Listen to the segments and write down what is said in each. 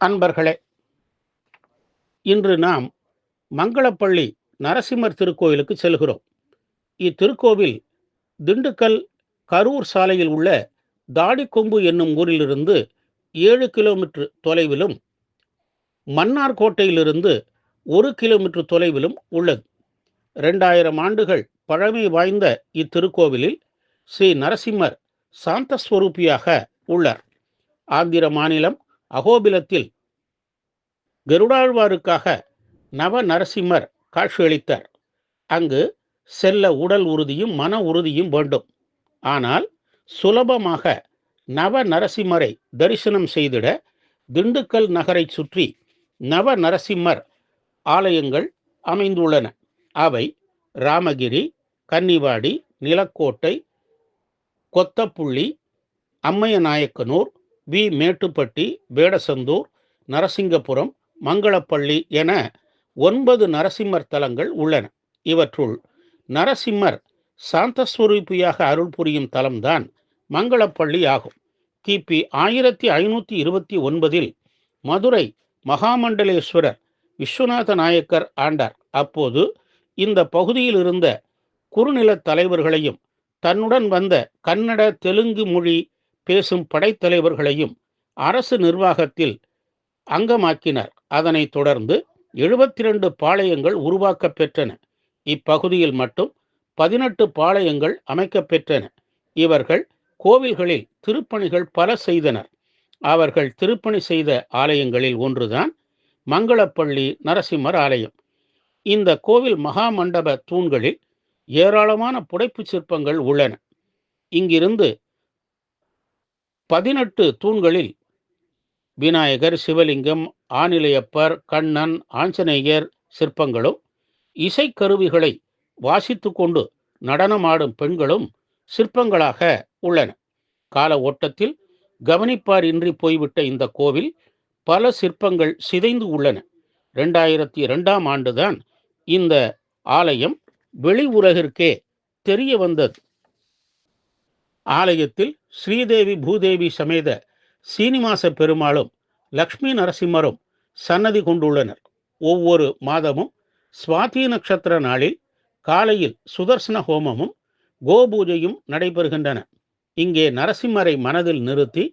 அன்பர்களே இன்று நாம் மங்களப்பள்ளி நரசிம்மர் திருக்கோயிலுக்கு செல்கிறோம். இத்திருக்கோவில் திண்டுக்கல் கரூர் சாலையில் உள்ள தாடிக்கொம்பு என்னும் ஊரிலிருந்து ஏழு கிலோமீட்டர் தொலைவிலும் மன்னார்கோட்டையிலிருந்து ஒரு கிலோமீட்டர் தொலைவிலும் உள்ளது. ரெண்டாயிரம் ஆண்டுகள் பழமை வாய்ந்த இத்திருக்கோவிலில் ஸ்ரீ நரசிம்மர் சாந்தஸ்வரூபியாக உள்ளார். ஆந்திர மாநிலம் அகோபிலத்தில் கருடாழ்வாருக்காக நவ நரசிம்மர் காட்சியளித்தார். அங்கு செல்ல உடல் உறுதியும் மன உறுதியும் வேண்டும். ஆனால் சுலபமாக நவ நரசிம்மரை தரிசனம் செய்திட திண்டுக்கல் நகரை சுற்றி நவ நரசிம்மர் ஆலயங்கள் அமைந்துள்ளன. அவை ராமகிரி கன்னிவாடி நிலக்கோட்டை கொத்தப்புள்ளி அம்மையநாயக்கனூர் வி. மேட்டுப்பட்டி வேடசந்தூர் நரசிங்கபுரம் மங்களப்பள்ளி என ஒன்பது நரசிம்மர் தலங்கள் உள்ளன. இவற்றுள் நரசிம்மர் சாந்தஸ்வரூபியாக அருள் புரியும் தலம்தான் மங்களப்பள்ளி ஆகும். கிபி ஆயிரத்தி ஐநூற்றி இருபத்தி ஒன்பதில் மதுரை மகாமண்டலேஸ்வரர் விஸ்வநாத நாயக்கர் ஆண்டார். அப்போது இந்த பகுதியில் இருந்த குறுநில தலைவர்களையும் தன்னுடன் வந்த கன்னட தெலுங்கு மொழி பேசும் படைத்தலைவர்களையும் அரசு நிர்வாகத்தில் அங்கமாக்கினர். அதனைத் தொடர்ந்து எழுபத்தி ரெண்டு பாளையங்கள் உருவாக்கப் பெற்றன. இப்பகுதியில் மட்டும் பதினெட்டு பாளையங்கள் அமைக்கப் பெற்றன இவர்கள் கோவில்களில் திருப்பணிகள் பல செய்தனர். அவர்கள் திருப்பணி செய்த ஆலயங்களில் ஒன்றுதான் மங்களப்பள்ளி நரசிம்மர் ஆலயம். இந்த கோவில் மகா மண்டப தூண்களில் ஏராளமான புடைப்புச் சிற்பங்கள் உள்ளன. இங்கிருந்து பதினெட்டு தூண்களில் விநாயகர் சிவலிங்கம் ஆனிலையப்பர் கண்ணன் ஆஞ்சநேயர் சிற்பங்களும் இசைக்கருவிகளை வாசித்து கொண்டு நடனமாடும் பெண்களும் சிற்பங்களாக உள்ளன. கால ஓட்டத்தில் கவனிப்பார் இன்றி போய்விட்ட இந்த கோவில் பல சிற்பங்கள் சிதைந்து உள்ளன. ரெண்டாயிரத்தி ரெண்டாம் ஆண்டுதான் இந்த ஆலயம் வெளி உலகிற்கே தெரிய வந்தது. ஆலயத்தில் ஸ்ரீதேவி பூதேவி சமேத சீனிவாச பெருமாளும் லக்ஷ்மி நரசிம்மரும் சன்னதி கொண்டுள்ளனர். ஒவ்வொரு மாதமும் சுவாதி நட்சத்திர நாளில் காலையில் சுதர்சன ஹோமமும் கோபூஜையும் நடைபெறுகின்றன. இங்கே நரசிம்மரை மனதில் நிறுத்தி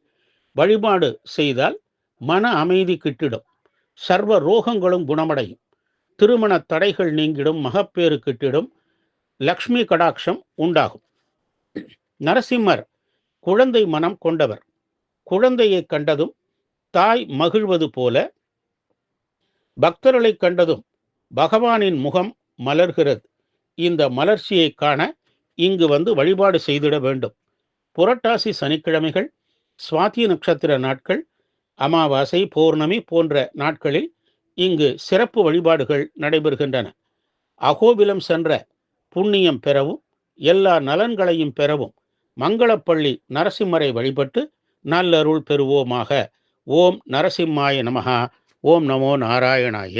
வழிபாடு செய்தால் மன அமைதி கிட்டிடும். சர்வ ரோகங்களும் குணமடையும். திருமண தடைகள் நீங்கிடும் மகப்பேறு கிட்டிடும் லக்ஷ்மி கடாட்சம் உண்டாகும். நரசிம்மர் குழந்தை மனம் கொண்டவர். குழந்தையை கண்டதும் தாய் மகிழ்வது போல பக்தர்களை கண்டதும் பகவானின் முகம் மலர்கிறது. இந்த மலர்ச்சியை காண இங்கு வந்து வழிபாடு செய்திட வேண்டும். புரட்டாசி சனிக்கிழமைகள் சுவாதி நட்சத்திர நாட்கள் அமாவாசை பௌர்ணமி போன்ற நாட்களில் இங்கு சிறப்பு வழிபாடுகள் நடைபெறுகின்றன. அகோபிலம் சென்ற புண்ணியம் பெறவும் எல்லா நலன்களையும் பெறவும் மங்களப்பள்ளி நரசிம்மரை வழிபட்டு நல்லருள் பெறுவோமாக. ஓம் நரசிம்மாய நமகா ஓம் நமோ நாராயணாய.